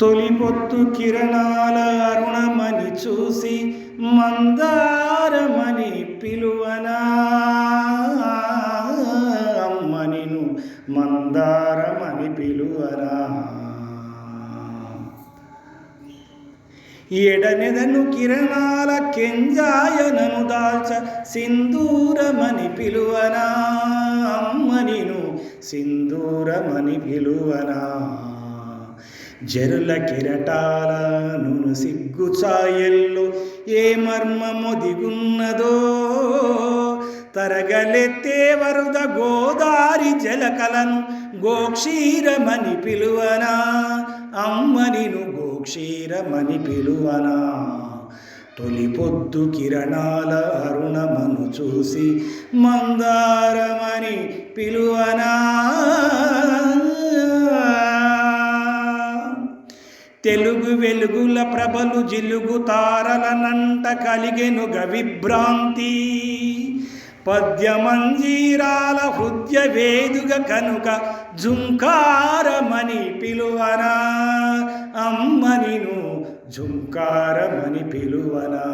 తొలిపొత్తు కిరణాల అరుణమని చూసి మందారమని పిలువనా? అమ్మనిను మందారమని పిలువరా ఎడనెదను కిరణాల కెంజాయనను దాల్చ సింధూరమని పిలువనా? సింధూరమని పిలువనా? జరుల కిరటాల నును సిగ్గు ఛాయల్లో ఏ మర్మము దిగున్నదో? తరగలెత్తే వరుద గోదారి జలకలను గోక్షీరమని పిలువనా? అమ్మనిను గోక్షీరమని పిలువనా? తొలి పొద్దు కిరణాల అరుణమను చూసి మందారమని పిలువనా? తెలుగు వెలుగుల ప్రభలు జిలుగు తారలనంట కలిగెనుగ విభ్రాంతి పద్యమంజీరాల హృదయ వేదుగ కనుక జుంకారమని పిలువనా? అమ్మనిను జుంకారమని పిలువనా?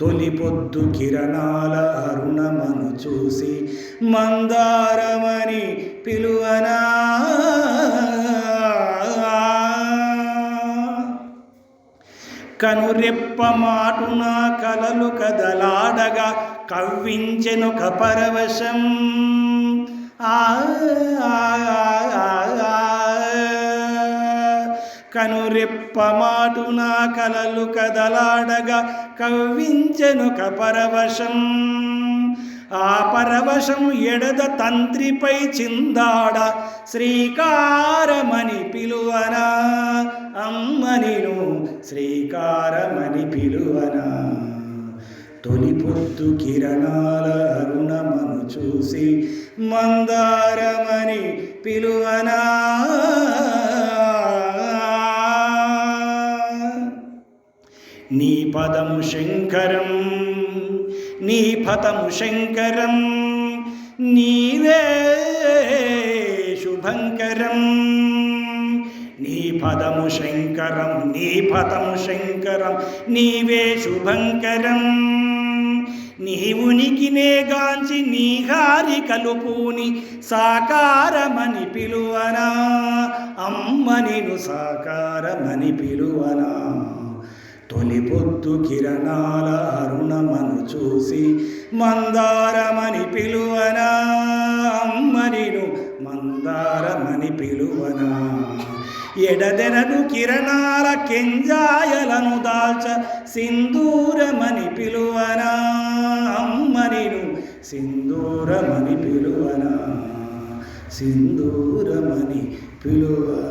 తొలి పొద్దు కిరణాల అరుణమను చూసి మందారమని పిలువనా? కనురెప్ప మాటున కలలు కదలాడగా కవ్వించెను కపరవశం. ఆ కనురెప్ప మాటున కలలు కదలాడగా కవ్వించెను కపరవశం. ఆ పరవశం ఎడద తంత్రిపై చిందాడ శ్రీకారమని పిలువనా? అమ్మనిను శ్రీకారమని పిలువనా? తొలి పొద్దు కిరణాల అరుణమను చూసి మందారమని పిలువనా? నీ పదము శంకరం నీ పదము శంకరం నీవే శుభంకరం. నీ పదము శంకరం నీ పదము శంకరం నీవే శుభంకరం. నీ ఉనికినే గాంచి నీ హారి కలుపుని సాకారమని పిలువనా? అమ్మ అమ్మనిను సాకారమని పిలువనా? తొలి పొద్దు కిరణాల అరుణమను చూసి మందారమని పిలువనా? అమ్మనిను మందారమని పిలువనా? ఎడదెనడు కిరణాల కెంజాయలను దాల్చ సింధూరమని పిలువనా? అమ్మనిను సింధూరమని పిలువనా? సింధూరమని పిలువనా?